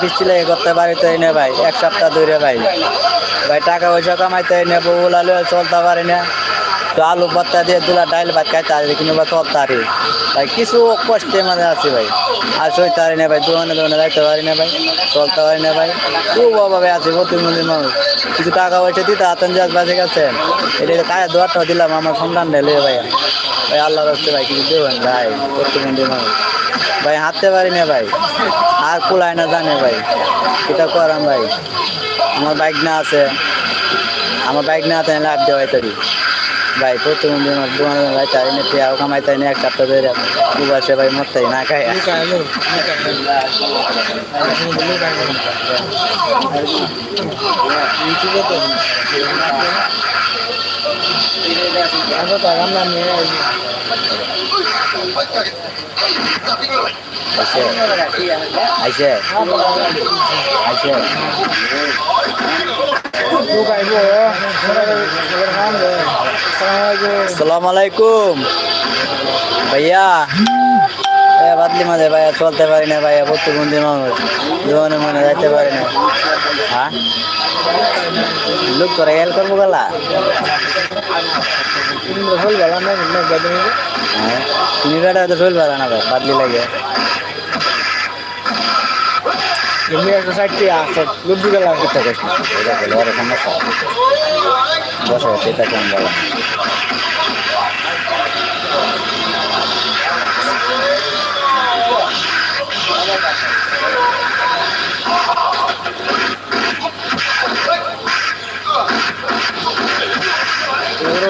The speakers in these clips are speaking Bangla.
বৃষ্টি এ করতে বাড়িতে এনে ভাই, এক সপ্তাহ ধরে ভাই। ভাই টাকা পয়সা কামাইতে এনে বউ লালে চলতে পারি না। তো আলু ভর্তা দিয়ে দুলা ডাইল ভাত খাইতে পারি কিন্তু বা চলতে পারি। ভাই, কিছু কষ্টে মাঝে আছি ভাই। আর সইতে পারি না ভাই, দোকানে দোকানে যাইতে পারি না ভাই, চলতে পারি না ভাই। খুব অভাবে আছে প্রতিবন্ধী মানুষ। কিছু টাকা পয়সা দিতে হাতেন যাস বাজে গেছেন এটা কাজে দোয়ারটা দিলাম, আমার সন্ধান ঢেলে ভাই। ভাই, আল্লাহ রাস্তে ভাই, কিছু দেবেন ভাই প্রতিবন্ধী মানুষ। ভাই, হাঁটতে পারি না ভাই। আর কুলায় না জানে ভাই। এটা করাম ভাই। আমার বাইক না আছে। আমার বাইক না আছে লাভ দেওয়াই তৈরি ভাই প্রতিবন্ধী আমার দোকানে ভাই চাই না পেয়াও কামাই তাই না এক সপ্তাহ ধরে দুবাসে ভাই মরতাই না খাই আইসে আইসে আইসে সালাম আলাইকুম বাদলি মাঝে ভাইয়া চলতে পারি না ভাইয়া প্রতিবন্ধী মানুষ দোকানে মনে যাইতে পারি না। হ্যাঁ? লোক করে হেল করব গেলা? হ্যাঁ তুমি বেটা তো শৈল পারা না ভাই বাদলি লাগে। কোথায় কষ্ট এটা বলে ওর সমস্যা। বসে সেটা কেমন বলা?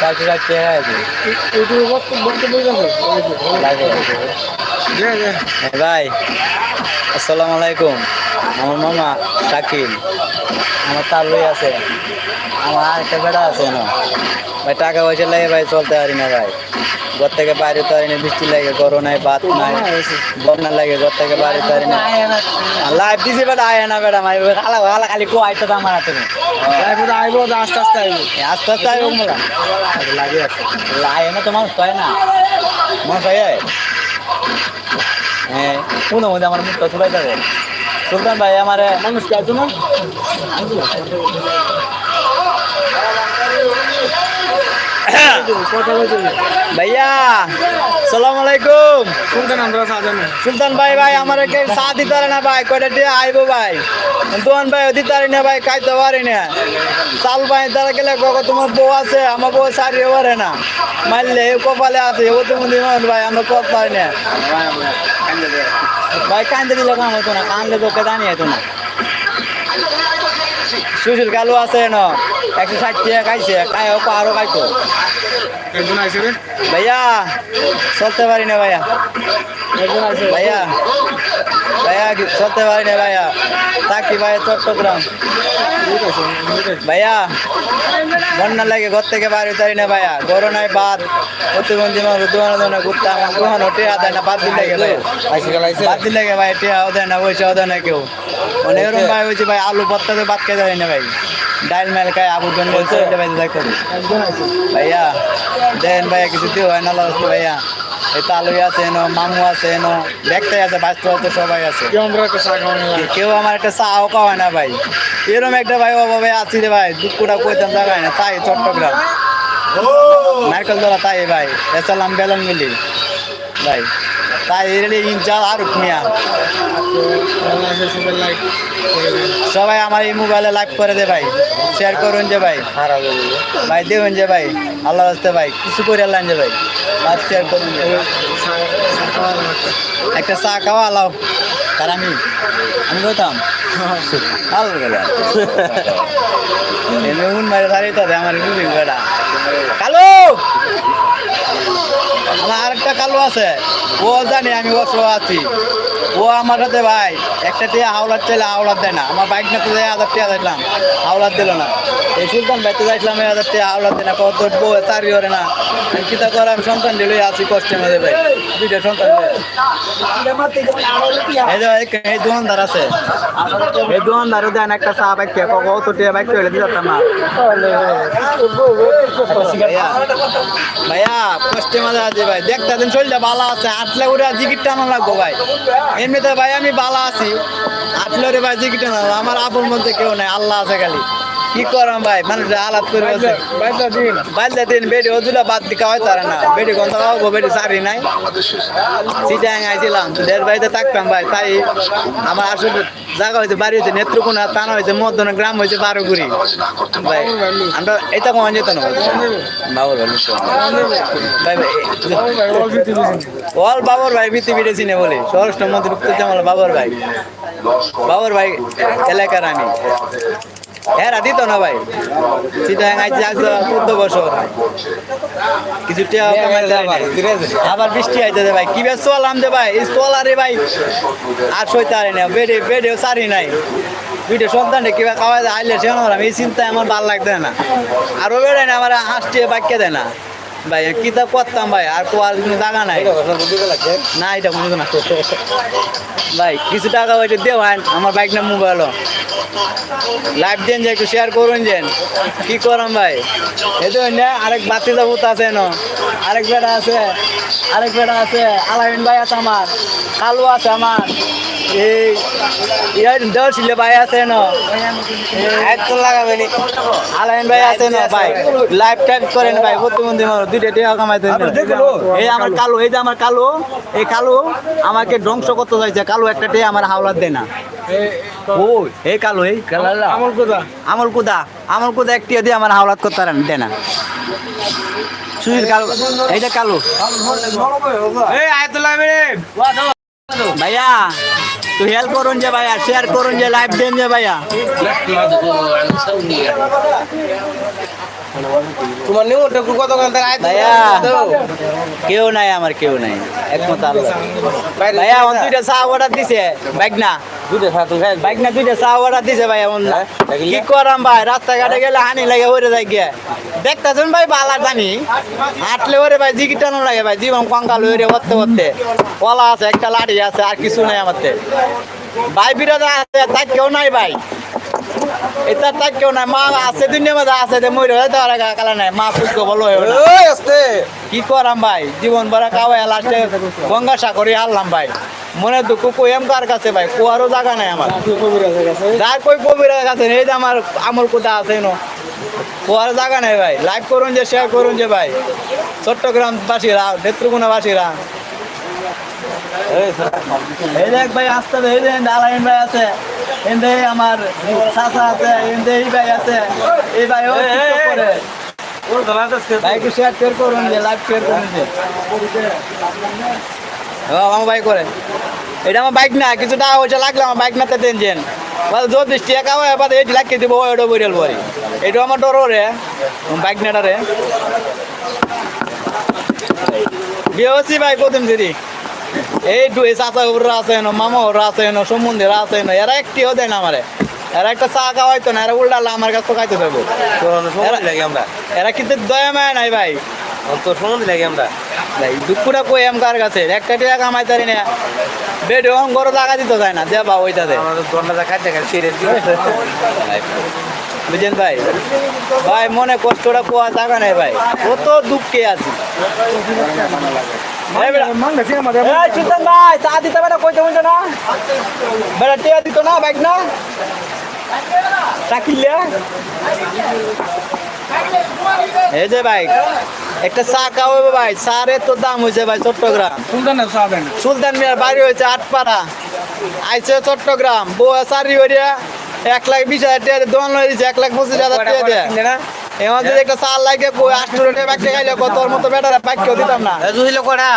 চারশো টাকা টাকা আছে ভাই, আসসালামু আলাইকুম। আমার মামা শাকিল। আমার তার লই আছে। আমার আরেকটা বেড়া আছে না। ভাই, টাকা পয়সা লাগে ভাই, চলতে পারি না ভাই। ঘর থেকে বাইরে তো পারি না বৃষ্টি লাগে গরম নাই ভাত নাই বন্যা লাগে ঘর থেকে বাইরে তো পারি না লাইফ দিছে বেটা আয় না বেটা মাই খালা খালা খালি কো আইতো আমার হাতে আস্তে আস্তে আইব। আস্তে আস্তে আইব মোলা লাগে আছে। আয় না তো মানুষ পায় না। মানুষ হয় হ্যাঁ কোনো মধ্যে আমার মুখটা চুলাই যাবে সুলতান ভাই আমার মানুষ কে আছো না? ভাইয়া সালাম আলাইকুম শুনতেন আমরা সুলতান ভাই ভাই আমার কে চা দিতে না ভাই কয়টা দিয়ে আইবো ভাই? দোকান ভাই দিতে পারি না ভাই খাইতে পারি না। চাল ভাই তারা গেলে কখন তোমার বউ আছে আমার বউ সারিয়ে পারে না। মারলে এ কপালে আছে ও তুমি ভাই আমরা কত পারি না। ভাই কান্দে দিলে কাম হতো না কান্দলে তোকে দাঁড়িয়ে হতো না। সুশীল কালু আছে ন একশো ষাট টাকা খাইছে খাই হোক আরও খাইতো। একজন আইসে রে? ভাইয়া চলতে পারি না ভাইয়া। ভাইয়া ভাইয়া কি- চলতে পারি না ভাইয়া। থাকি ভাইয়া চট্টগ্রাম। বন্যা লাগে ঘর থেকে বাইরে তারি না ভাইয়া। নাই বাদ। প্রতিবন্ধী মানুষ দোকানে দোকানে ঘুরতে আমার গ্রহণ টিয়া দেয় না বাদ দিন লাগে ভাই বাদ দিন লাগে ভাই টিয়া দেয় না পয়সাও দেয় না কেউ। মানে এরকম ভাই হয়েছে ভাই আলু ভর্তাতে ভাত খেতে হয় না ভাই। ডাইল মেল খাই আবু জন বলছে। ভাইয়া দেন ভাইয়া কিছু দিও হয় না লাস্ট ভাইয়া। এই তালুই আছে এনো মামু আছে এনো দেখতে আছে বাস্তব আছে সবাই আছে। কেউ আমরা একটা চা খাওয়ানো কেউ আমার একটা চাও খাওয়ায় না ভাই। এরকম একটা ভাই অভাবে আছি রে ভাই দুঃখটা কইতাম জায়গায় না তাই চট্টগ্রাম। নারকেল দোলা তাই ভাই এসালাম বেলন মিলি। ভাই সবাই লাইক আমার এই মোবাইলে লাইভ করে দে ভাই। শেয়ার করুন যে ভাই। ভাই, দেখুন যে ভাই। আল্লাহ রাস্তে ভাই, কিছু করে আল্লাহ যে ভাই। শেয়ার করুন একটা চা খাওয়া আলাও তার আমি আমি বলতাম ভালো গেল মারে তো আমার বুঝি বেড়া। কালো! আমার আরেকটা কালো আছে। ও জানি আমি অস্ত্র আছি। ও আমার সাথে, ভাই, একটা টিয়া হাওলার চাইলে হাওলার দেয় না। আমার বাইক না তো যাই হাজার টিয়া দেখলাম হাওলার দিল না। এই সুলতান ভাই তো যাইছিলাম হাজার টিয়া হাওলার দেয় না, কত বউ, চারি করে না। কিতা করে আমি সন্তান দিলে আছি কষ্টের মধ্যে ভাই। দুইটা সন্তান লইয়া। এই যে এই- এই দোকানদার আছে। এই দোকানদারও দেন একটা চা বাইক কত টিয়া বাইক হইলে দিতাম না। ভাইয়া ভাইয়া কষ্টে মাঝে আছে ভাই। দেখতে দিন শরীরটা ভালো আছে। আটলে উঠে জিকিট টানা লাগবো ভাই। এমনিতে ভাই আমি ভালো আছি। আটলে ভাই জিকিট টানা। আমার আপন বলতে কেউ নাই আল্লাহ আছে খালি। কি করাম ভাই মানুষ আলাপ করে আছে বাইশটা দিন বাইরে দিন বেডি ওদুলা বাদ দিকা হয় তারা না। বেডি গন্ধ খাওয়াবো বেডি সারি নাই। সিটাং আইছিলাম। দেড় বাড়িতে থাকতাম ভাই, তাই আমার আসলে জায়গা হয়েছে বাড়ি হয়েছে নেত্রকোনা থানা হয়েছে মদন গ্রাম হয়েছে বারোগুড়ি ভাই, আমরা এটা কমান যেত না বাবুর ভাই অল বাবর ভাই পৃথিবীতে চিনে বলে। স্বরাষ্ট্র মন্ত্রী জামাল বাবর ভাই। বাবর ভাই এলাকার আমি। হ্যাঁ দিত না ভাই। চিটাং আইছে আজ চোদ্দ বছর। কিছু হয় নাই। আবার বৃষ্টি আইতেছে ভাই। কি বেশ চলাম দে ভাই। এই চলারে ভাই আর সইতে পারি না। বেডে বেডেও সারি নাই। দুইটা সন্তানটা কিবা খাওয়াই আইলে সে এই চিন্তায় আমার ভালো লাগতে না। আর ওই বেড়ে না আমার হাসতে বাক্যে দেয় না। ভাই কিতাব করতাম ভাই আর তো আর কোনো জায়গা নাই। না এটা কোনো না। ভাই কিছু টাকা ওইটা দেও ভাই আমার বাইক না মোবাইল লাইভ দেন যে একটু শেয়ার করুন যেন কি করাম ভাই? এই তো না আরেক বাতি যাবত আছে ন আরেক বেটা আছে আরেক বেটা আছে। আলামিন ভাই আছে আমার কালু আছে আমার। এই ইয়ার দেওয়ার ছিল ভাই আছে ন? একটু লাগাবেন। আলামিন ভাই আছে না ভাই? লাইভ করেন ভাই প্রতিবন্ধী মানুষ দুইটা টাকা কামাইতে এই আমার কালু এই যে আমার কালু এই কালু আমাকে ধ্বংস করতে চাইছে। কালো একটা টিয়া আমার হাওলাত দেয় না। ও এই কালু এই। আমল কোথা আমল কুদা আমল কুদা একটি দিয়ে আমার হাওলাত করতে পারেন দেয় না। সুনীল কালু এইটা কালু। ভাইয়া তুই হেল্প করুন যে ভাইয়া শেয়ার করুন যে লাইভ দেন যে ভাইয়া। তোমার নিউটা কত ঘণ্টা আয়তো ভাইয়া কেউ নাই আমার কেউ নাই। একমত আল্লাহ। ভাইয়া অন দুইটা চা অর্ডার দিছে বাইক না দুটো সাত খাই বাইক না দুইটা চা অর্ডার দিছে ভাই এমন কি করাম ভাই রাস্তাঘাটে গেলে হানি লাগে ওরে যাই গিয়ে। দেখতেছেন ভাই বালা জানি। হাঁটলে ওরে ভাই জিগি টানো লাগে ভাই জীবন কঙ্কাল ওরে করতে করতে কলা আছে একটা লাঠি আছে আর কিছু নাই আমার তে। ভাই বিরোধ আছে তাই কেউ নাই ভাই। এটা তাই কেউ নাই মা আছে দুনিয়া মধ্যে আছে যে মরে হয়তো আর কালা নাই মা পুষ্ক বলো আসতে। কি করাম ভাই? জীবন ভরা কাওয়াই লাস্টে গঙ্গা সাগরে হারলাম ভাই। মনে দুঃখ কইম কার কাছে ভাই? কুয়ারও জায়গা নাই আমার। যার কই কবিরের কাছে নেই যে আমার আমল কোথা আছে নো কুয়ার জায়গা নাই ভাই। লাইভ করুন যে শেয়ার করুন যে ভাই। চট্টগ্রাম বাসীরা নেত্রকোনা বাসীরা এই দেখ ভাই আসতে হবে এই যে ভাই আছে। এন্দে আমার চাচা আছে এন্দে এই ভাই আছে। এই ভাই করে। ভাই একটু শেয়ার শেয়ার করুন যে লাইভ শেয়ার করুন যে। ও, আমার বাইক করে। এটা আমার বাইক না কিছু টাকা পয়সা লাগলে আমার বাইক নাতে দেন যেন। বলে যদি বৃষ্টি একা হয় এবার এই লাগিয়ে দিব ওইটা বইরেল পরে এটা আমার ডর রে বাইক নাটা রে। বিয়ে ভাই প্রথম দিদি এই দুই চাচা উপরে আছে না মামা ওরা আছে না সম্বন্ধীরা আছে না এরা একটিও দেয় না আমারে এরা একটা চা খাওয়াইতো না এরা উল্টালে আমার কাছে খাইতে লাগে আমরা এরা কিন্তু দয়া মায়া নাই ভাই। তো সম্বন্ধে লাগে আমরা ভাই দুপুরে কই এম কার কাছে একটা টাকা কামাই তারি না। বেড গরো টাকা দিতে যায় না দেবা ওইটা দে আমাদের দোকানটা খাইতে খাই ছেড়ে বুঝছেন ভাই? ভাই মনে কষ্টটা কোয়া টাকা নেই ভাই। কত দুঃখে আছি। সুলতান ভাই চা দিতে বেটা কইতে বলছো না। বেটা টিয়া দিত না বাইক না? চাকিলে এই যে ভাই একটা চা খাওয়াবে ভাই। চারের তো দাম হয়েছে ভাই চট্টগ্রাম। সুলতানের সাবেন সুলতান মিয়ার বাড়ি হয়েছে আটপাড়া। আইছে চট্টগ্রাম। বউ সারি হইয়া এক লাখ বিশ হাজার টাকা দোকান হয়ে দিচ্ছে এক লাখ পঁচিশ হাজার টাকা দিয়ে। এমন যদি একটা চাল লাগে কই আটশো টাকা বাইক খাইলে কত? তোর মতো বেটারা কেউ দিতাম না। জুহিল কড়া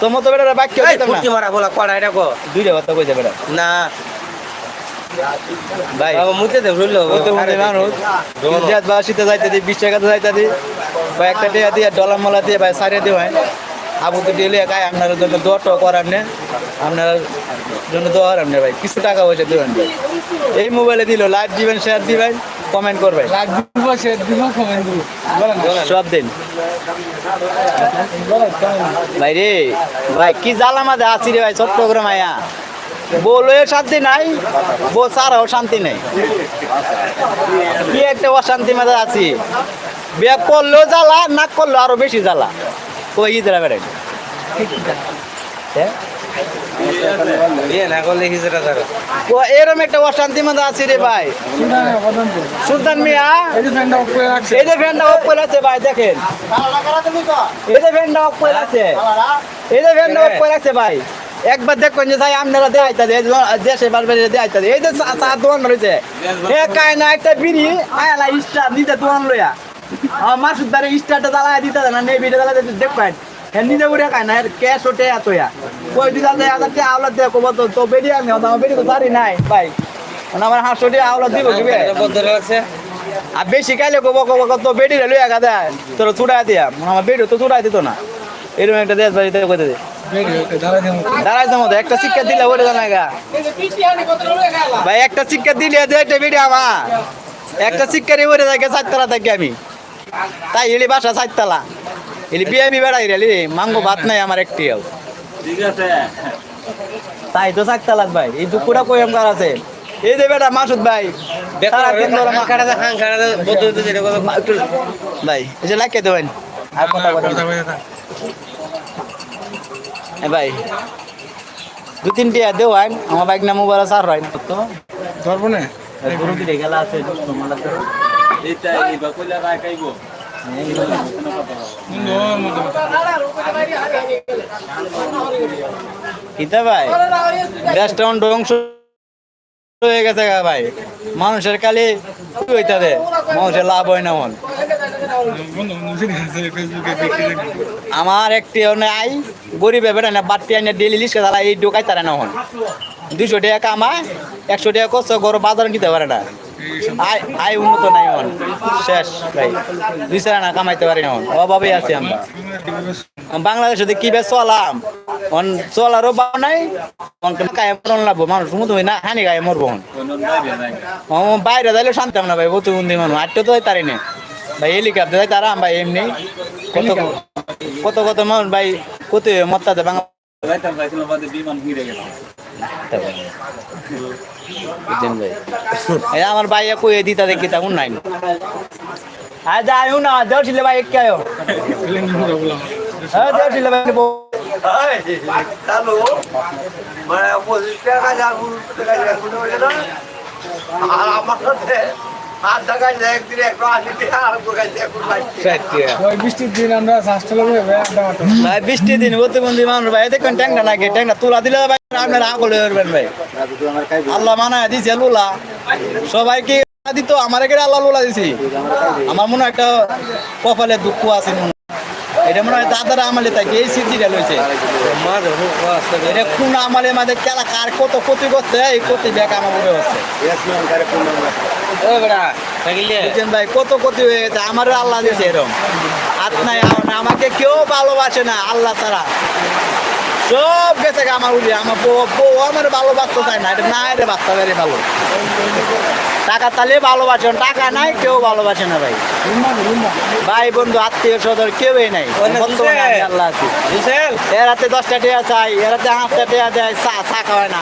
তোর মতো বেটারা কেউ দিতাম না। মারা বলা কড়া এটা কো? দুইটা কথা কইছে বেটা। না। ভাই মুতে দে বুঝলো মধ্যে মধ্যে মানুষ। ইজ্জাত বা শীতে যাইতে দিই বিশ টাকা যাইতে দিই বা একটা টাকা দিয়ে ডলার মলা দিয়ে ভাই সারিয়ে দিয়ে হয়। আবু তো ডেলি একাই আপনার জন্য দোয়াটাও করার নে আপনার জন্য দোয়া করার নে ভাই। কিছু টাকা পয়সা দেবেন। ভাই এই মোবাইলে দিল লাইভ দিবেন শেয়ার দিবেন কমেন্ট করবেন। লাইক দিব শেয়ার দিব কমেন্ট দিব। সব দিন। ভাই রে ভাই কি জ্বালা মাঝে আছি রে ভাই চট্টগ্রাম আয়া বলে শান্তি নাই বো সারাও শান্তি নেই। কি একটা অশান্তি মাঝে আছি। বিয়ে করলেও জ্বালা না করলেও আরও বেশি জ্বালা। কই ইদরা না ও এরম একটা অশান্তি মাঝে আছি রে ভাই। সুলতান মিয়া এই যে ফ্যানটা অফ করে আছে দেখেন। এই যে ফ্যানটা অফ করে আছে। এই যে ফ্যানটা অফ করে আছে ভাই। একবার দেখবেন যে ভাই আপনারা দেখাইতে দেশে বারবার দেখাইতে এই যে চা- চা দোকান রয়েছে। এ কায়না একটা বিড়ি আয়ালা স্টার নিতে দোকান লইয়া। আমার মাসুদ দারে স্টারটা জ্বালায় দিতে দেয় না নেই বিড়ি জ্বালায় দেখবেন হ্যাঁ নিজে উড়ে খায় না ক্যাশ ওঠে এত কই দিদা দেয় আদার কে আওলাদ দেয় কব তো তো বেরি আমি আমার বেরি তো সারি নাই ভাই। আমার হাঁস ওঠে আওলাদ দিব কি আর বেশি খাইলে কব কব কত বেডি রে লইয়া গাদা তোর চুড়াই দিয়া। আমার বেডি তো চুড়াই দিত না। এরকম একটা দেশ বাড়িতে কইতে দে। বেরিয়ে দাঁড়াই মতো একটা শিক্ষা দিলে ওরে জানা গা। ভাই একটা শিক্ষা দিলে দে একটা বেডি আমার। একটা শিক্ষা রে ওরে থাকে চারতলা থাকি আমি। তাই এলি বাসা চারতলা। এলি বিয়ে আমি বেড়াই রে মাঙ্গো ভাত নাই আমার একটিও ঠিক আছে। তাই তো চারতলা ভাই এই দুপুরা কই আমার আছে। এই যে বেটা মাসুদ ভাই একটু ভাই এই যে লাগিয়ে দেবেন। আর কথা কথা এ ভাই দু তিনটি দেও আইন আমার বাইক না মোবাইল সার হয় তো ধরবো না। গরু কি গেলা আছে মানুষের কালি মানুষের লাভ হয় না আমার একটি নাই গরিবে না, বাড়তি আইনে ডেলি লিস্ট তারা এই ঢোকাই তারা না হন দুশো টাকা কামায়, একশো টাকা কষ্ট গরো বাজার কিনতে পারে না। নাই শেষ, ভাই। না কামাইতে পারি আছি বাংলাদেশে কি বেশ চলাম। চলারও বা নাই। গায়ে মরণ লাগবো মানুষ মুতো না, হানি গায়ে মরবো বাইরে যাইলে শান্তি না, ভাই বতু বন্দি মানুষ। আটটা তো তারি না। ভাই, হেলিকপ্টার যাই তারা ভাই, এমনি। কত কত কত মানুষ ভাই, কত মত্তাতে বাংলা আমার ভাই কই দিতা দেখি তখন নাই। আয় যাই না যাও ছিলে ভাই এক আয়ো। হ্যাঁ যাও ছিলে ভাই মানে আর আমার সাথে ওই বৃষ্টির দিন ভাই বৃষ্টি দিন প্রতিবন্ধী মানুষ ভাই দেখবেন ট্যাংটা নাকি ট্যাংটা তুলা দিলে ভাই আপনার আগলে ধরবেন ভাই। আল্লাহ মানা দিছে লুলা। সবাই কি দিত আমার এখানে আল্লাহ লুলা দিছি। আমার মনে হয় একটা কপালে দুঃখ আছে মনে এটা মনে হয় দাদারা আমালে তাকে এই সিদ্ধিটা লইছে এটা কোন আমালে মাঝে কেলা কার কত ক্ষতি করছে এই ক্ষতি ব্যাগ আমার মনে হচ্ছে। ভাই কত ক্ষতি হয়ে গেছে আমার আল্লাহ দিয়েছে এরকম। আর নাই আমাকে কেউ ভালোবাসে না আল্লাহ ছাড়া। সব গেছে আমার উড়িয়ে আমার বউ আমার ভালোবাসতে চায় না এটা না এটা বাচ্চা বেড়ে ভালো। টাকা তাহলে ভালোবাসে টাকা নাই কেউ ভালোবাসে না ভাই। ভাই বন্ধু আত্মীয় স্বজন কেউই নাই। আল্লাহ আছি। এরাতে দশটা টিয়া চাই এরাতে হাঁসটা টিয়া দেয় চা চা খাওয়ায় না।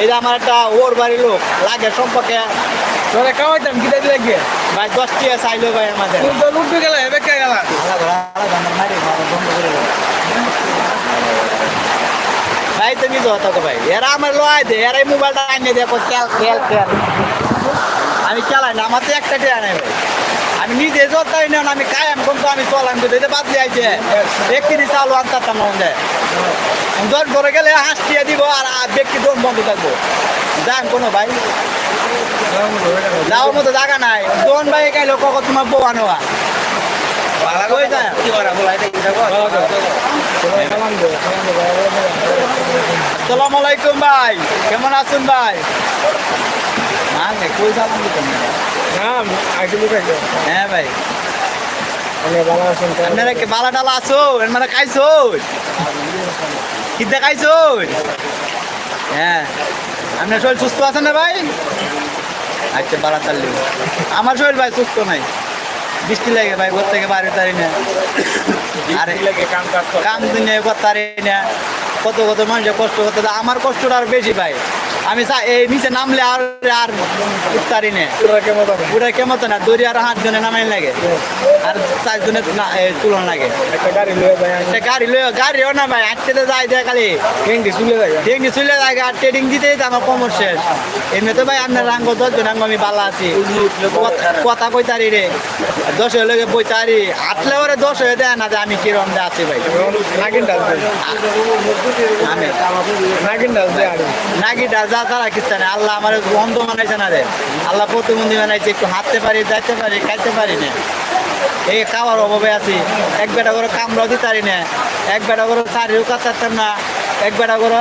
এই যে আমার একটা ওর বাড়ির লোক লাগে সম্পর্কে তোরা কামাইতাম কিটা দিলে গিয়ে ভাই দশ টিয়া চাইলো ভাই আমাদের। তুই তো লুটবে গেলে এবে কে গেলা ভাই তো নিজ হতো ভাই। এরা আমার লয় দে এরাই মোবাইলটা আনিয়ে দেখো খেল খেল খেল। আমি চালাই না আমার তো একটা টিয়া নাই ভাই। আমি নিজে চলতাই না আমি কায়াম কিন্তু আমি চলাম এটা বাদ দিয়ে আইছে। এক কেজি চালু আনতাম না মধ্যে দশ ঘরে গেলে হাঁস টিয়া দিব আর আর ব্যক্তি দম বন্ধ থাকব। যান কোনো ভাই। যাওয়ার মতো জায়গা নাই। দোন ভাই গাইলো কখন তোমার বউ আনোয়া আসসালামু আলাইকুম ভাই। কেমন আছেন ভাই? হ্যাঁ ভাই? আপনারা কি বালা টালা আছো? মানে খাইছো হ্যাঁ। আপনার শরীর সুস্থ আছে না ভাই? আচ্ছা বালা চাললি আমার শরীর ভাই সুস্থ নাই। বৃষ্টি লাগে ভাই ঘর থেকে বাইরে তারি না। আরে কাম কর। করতে না। কত কত মানুষের কষ্ট করতে আমার কষ্টটা আর বেশি ভাই। আমি এই নিচে নামলে আর আর উঠতারি না? পুরা কেমন না দড়ি আর হাত জনে নামাই লাগে। আর চার জনে তুলন লাগে। একটা গাড়ি লয়ে গাড়িও না ভাই হাঁটতে যাই দেয় খালি। ট্রেনটি চলে যায়। ট্রেনিং চলে যায় আর ট্রেনিং দিতেই তো আমার কমর শেষ। এমনি তো ভাই আপনার রাঙ্গ দশজন রাঙ্গ আমি ভালো আছি। কথা- কইতারি রে। দশ হয়ে লগে বইতারি। আটলে ওরে দশ হয়ে দেয় না যে আমি কিরম দে আছি ভাই। নাগিন ডাল নাগিন ডাল আর। নাকি যা ছাড়া কিস্তা নেই আল্লাহ আমার অন্ধ বানাইছে না রে। আল্লাহ প্রতিবন্ধী বানাইছে, একটু হাঁটতে পারি, যাইতে পারি, খাইতে পারি না। এই খাওয়ার অভাবে আছি। এক বেটা করে কামড়াও দিতে পারি না। এক বেটা করে চারিও কাটতাম না। এক বেটা করে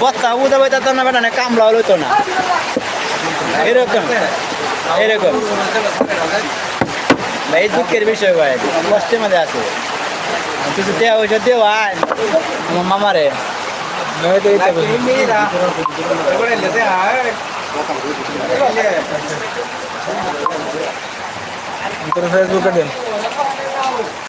বস্তা উদে বইতাম না বেটা না, কামড়াও লইতো না। এরকম এরকম। ভাই দুঃখের বিষয় ভাই, কষ্টের মধ্যে আছে। কিছু দেওয়া হয়েছে, দেওয়া আমার মামারে। নয়তো এটা বলি তোর ফেসবুকে দেন